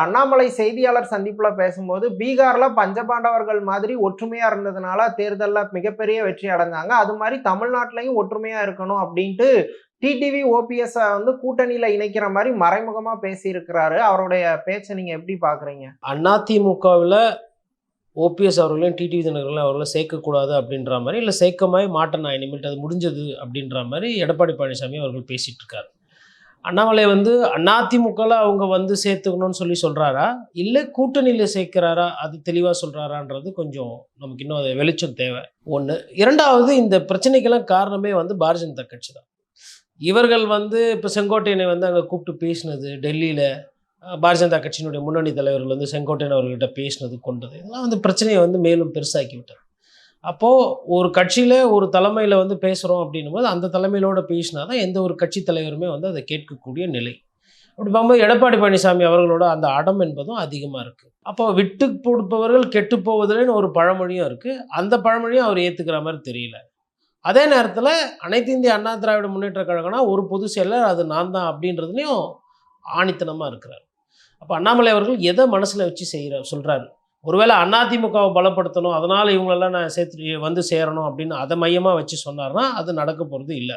அண்ணாமலை செய்தியாளர் சந்திப்புல பேசும்போது பீகார்ல பஞ்சபாண்டவர்கள் மாதிரி ஒற்றுமையா இருந்ததுனால தேர்தல்ல மிகப்பெரிய வெற்றி அடைஞ்சாங்க. அது மாதிரி தமிழ்நாட்டிலையும் ஒற்றுமையா இருக்கணும் அப்படின்ட்டு டிடிவி ஓபிஎஸ் வந்து கூட்டணியில இணைக்கிற மாதிரி மறைமுகமா பேசியிருக்கிறாரு. அவருடைய பேச்சை நீங்க எப்படி பாக்குறீங்க? அதிமுகவில் ஓபிஎஸ் அவர்களையும் டிடிவி தினகரன் அவர்களும் சேர்க்கக்கூடாது அப்படின்ற மாதிரி இல்லை சேர்க்கமாய் மாட்டேன் நான் இனிமேட்டு அது முடிஞ்சது அப்படின்ற மாதிரி எடப்பாடி பழனிசாமி அவர்கள் பேசிட்டு இருக்காரு. அண்ணாமலை வந்து அதிமுகவில் அவங்க வந்து சேர்த்துக்கணும்னு சொல்லி சொல்கிறாரா இல்லை கூட்டணியில் சேர்க்கிறாரா? அது தெளிவாக சொல்கிறாரான்றது கொஞ்சம் நமக்கு இன்னும் அது வெளிச்சம் தேவை. ஒன்று இரண்டாவது இந்த பிரச்சனைக்கெல்லாம் காரணமே வந்து பாரதிய ஜனதா கட்சி தான். இவர்கள் வந்து இப்போ செங்கோட்டையனை வந்து அங்கே கூப்பிட்டு பேசினது டெல்லியில் பாரதிய ஜனதா கட்சியினுடைய முன்னணி தலைவர்கள் வந்து செங்கோட்டையன் அவர்கள்ட்ட பேசினது கொண்டது. இதெல்லாம் வந்து பிரச்சனையை வந்து மேலும் பெருசாக்கி விட்டார் அப்போது ஒரு கட்சியில் ஒரு தலைமையில் வந்து பேசுகிறோம் அப்படின்னும் போது அந்த தலைமையிலோட பேசினா தான் எந்த ஒரு கட்சி தலைவருமே வந்து அதை கேட்கக்கூடிய நிலை. அப்படி பார்க்கும்போது எடப்பாடி பழனிசாமி அவர்களோட அந்த அடம் என்பதும் அதிகமாக இருக்குது அப்போ விட்டு கொடுப்பவர்கள் கெட்டு போவதில்லைன்னு ஒரு பழமொழியும் இருக்குது அந்த பழமொழியும் அவர் ஏற்றுக்கிற மாதிரி தெரியல. அதே நேரத்தில் அனைத்து இந்திய அண்ணா திராவிட முன்னேற்ற கழகம்னா ஒரு பொது செயலர் அது நான் தான் அப்படின்றதுலையும் ஆணித்தனமாக இருக்கிறார். அப்போ அண்ணாமலை அவர்கள் எதை மனசில் வச்சு செய்கிறார் சொல்கிறாரு ஒருவேளை அதிமுகவை பலப்படுத்தணும் அதனால் இவங்களெல்லாம் நான் சேர்த்து வந்து சேரணும் அப்படின்னு அதை மையமாக வச்சு சொன்னார்னா அது நடக்க போகிறது இல்லை.